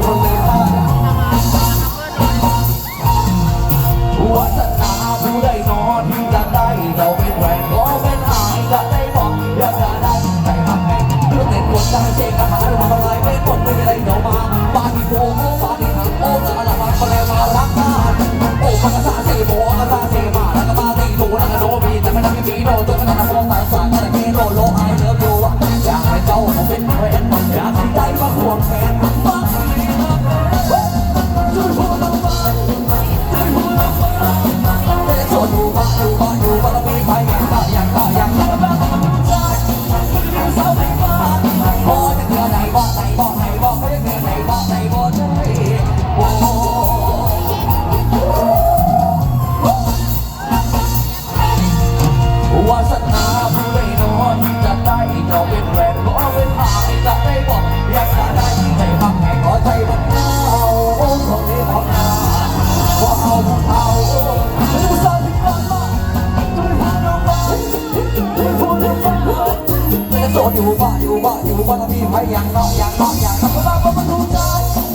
people ู่บ่อยู่บ่เรามีไผอย่างน้องอย่างน้องอย่างน้องบ้าบ่มันรู้ใจ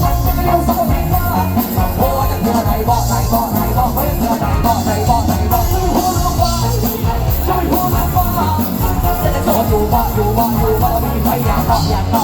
ฉันจะไม่รู้สักทีว่าโอ้จะเจอไหนบ่ไหนบ่ไหนบ่เฮ้ยเจอไหนบ่ไหนบ่ไหนบ่ช่วยพูดลงว่าช่วยพูดลงว่าจะได้โดนอยู่บ่อยู่บ่อยู่บ่เรามีไผอย่างน้องอย่างน้อ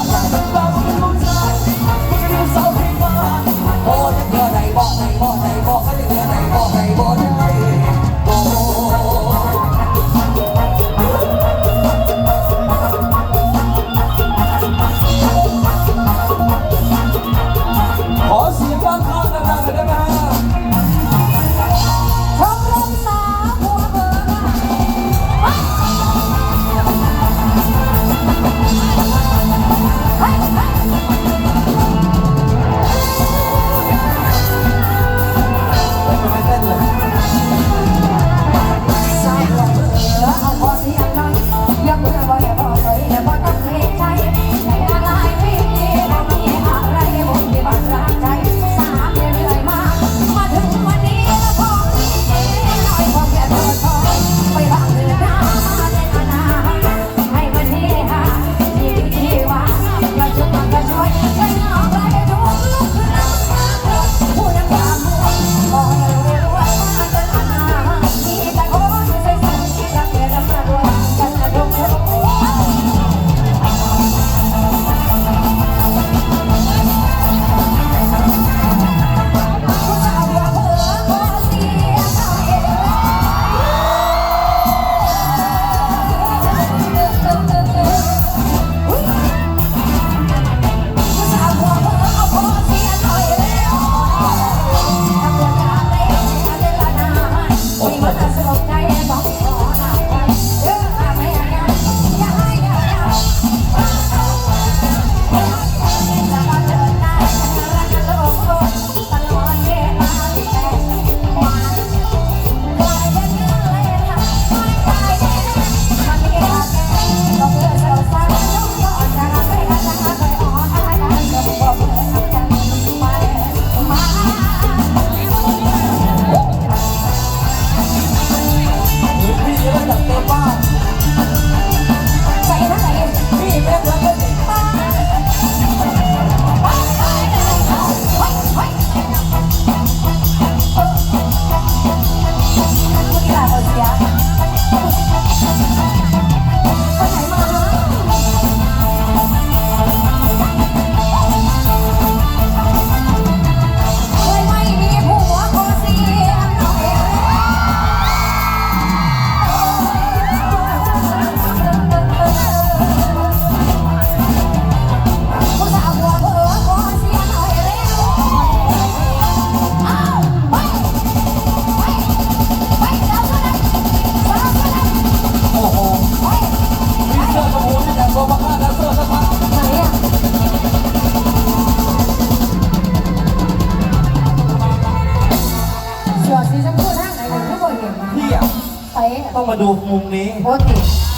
งอย่าง ดูมุมนี้ โอเค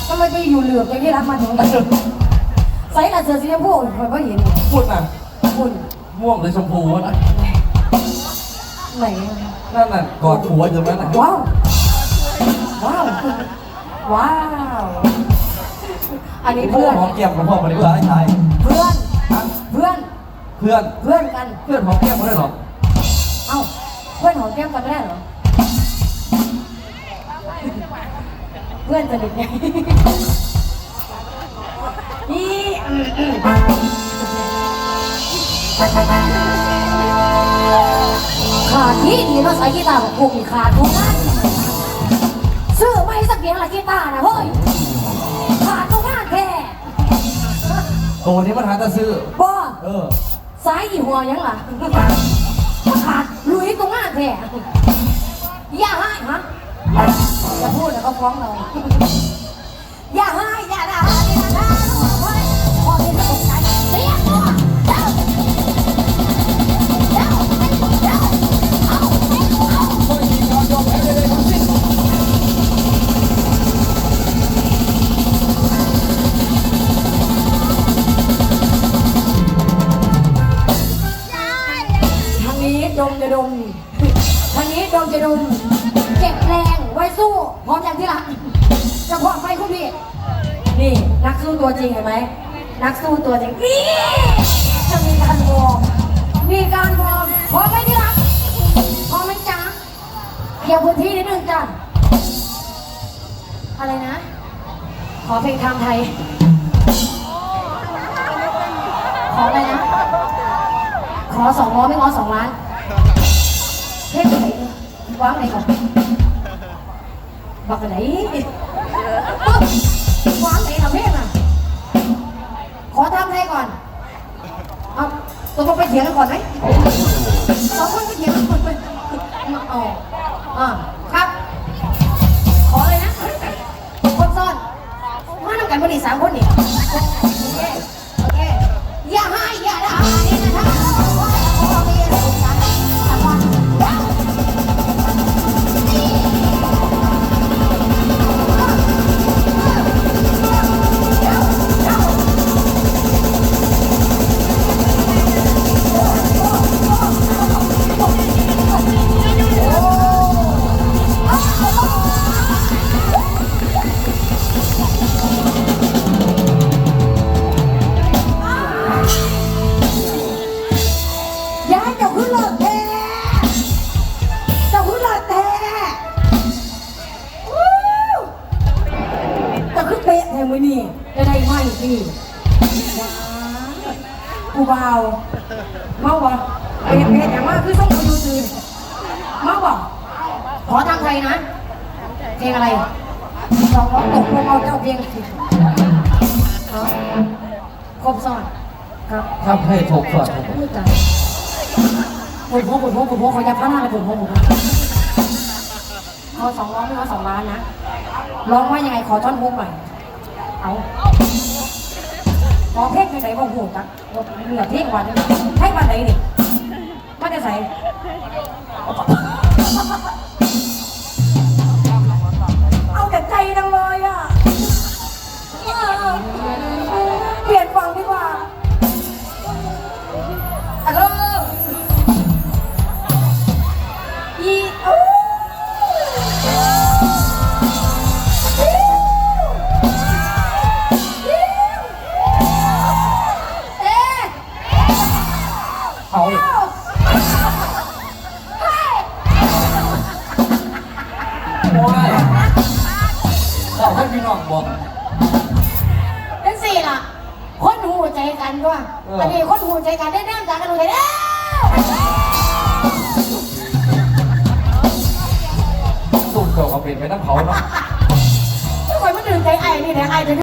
ทำไมไปอยู่เหลือบอย่างที่รักมาถึงไหนใส่ละเสือสีชมพูผมก็เห็นพูดน่ะคุณม่วงหรือชมพูวะนะไหนนั่นน่ะกอดหัวอยู่นั่นน่ะว้าวว้าวว้าวอันนี้พวเพื่กอนหอมแก้มกับพ่อมาดีกว่าไอ้ชายเพื่อนฮะเพื่อนเพื่อนเพื่อนกัน เพื่อนหอมแก้มมาได้หรอเอ้าเพื่อนของแก้มกันไม่ได้เหรอ พื่อนสนิทไงนี่อืมอืมขาดที่ดีเนาะใส่กีตาร์ของกูมีขาดทุกงานซื้อไม่สักเพียงละกีตาร์นะเฮ้ยขาดทุกงานแค่ตัวนี้มันหาตะซื้อบ่เออสายอีหัวยังล่ะขาดลุยตรงงานแท้ ฟ้องเรา อย่าให้อย่าด่าอย่าด่าลูกเฮ้ยพอที่จะตกใจเสียตัวเจ้าเจ้าเจ้าเอาเอา ไม่มีการยอมแพ้ใดๆทั้งสิ้น ทางนี้ดมจะดม ทางนี้ดมจะดมเก็บแรง ไว้สู้พร้อมอย่างที่ละจะพร้อมไปคุณพี่นี่นักสู้ตัวจริงเห็นไหมนักสู้ตัวจริงนี่จะมีการวอร์มมีการวอร์มพร้อมไหมที่รักพร้อมไหมจ๊ะเคลียร์พื้นที่นิดนึงจ้ะอะไรนะ ขอเพลงทางไทย ขออะไรนะ ขอสองร้อยไม่ขอสองล้านเทพไหนวางไหนก่อน บักไหนวางไหนทำเพศอะ ขอทำไทยก่อนเอาตกลงไปเถียงกันก่อนไหมสองคนไปเถียงกันก่อนไปอ๋อ่าครับ ขอเลยนะคนซ่อนมาทำกันบริสามคนนี่ มือนี่จะได้ไหมพี่ว้าวกูเบาเมาบ่เป๊ะเป๊ะอย่างว่าคือต้องมาดูตื่นเมาบ่ขอทางไทยนะเพลงอะไรลองร้องตกลงเอาเจ้าเพลงสิเอาครบซ้อนครับทำให้ถูกก่อนครับผมพูดใจปวดหัวปวดหัวปวดหัวขอยับพน้าเลยปวดหัวปวดหัวเอาสองร้อยไม่เอาสองล้านนะร้องว่ายังไงขอท่อนฮุกหน่อย เอาขอเพลงไปไหนบ้างหูจักเหลือเพลงวันให้วันไหนนี่มาจะใส่ โอ้ยเราให้พี่น้องบอก เป็นสี่ล่ะ คนหูใจกันด้วยเอออั อันนี้คนหูใจกันได้เริ่มจากกันดูเลยแล้วสู้เกี่ยวกับเป็นไปน้ำเขาเนาะ ทุกคนมันดื่มใจไอ้นี่แหละไอ้จะ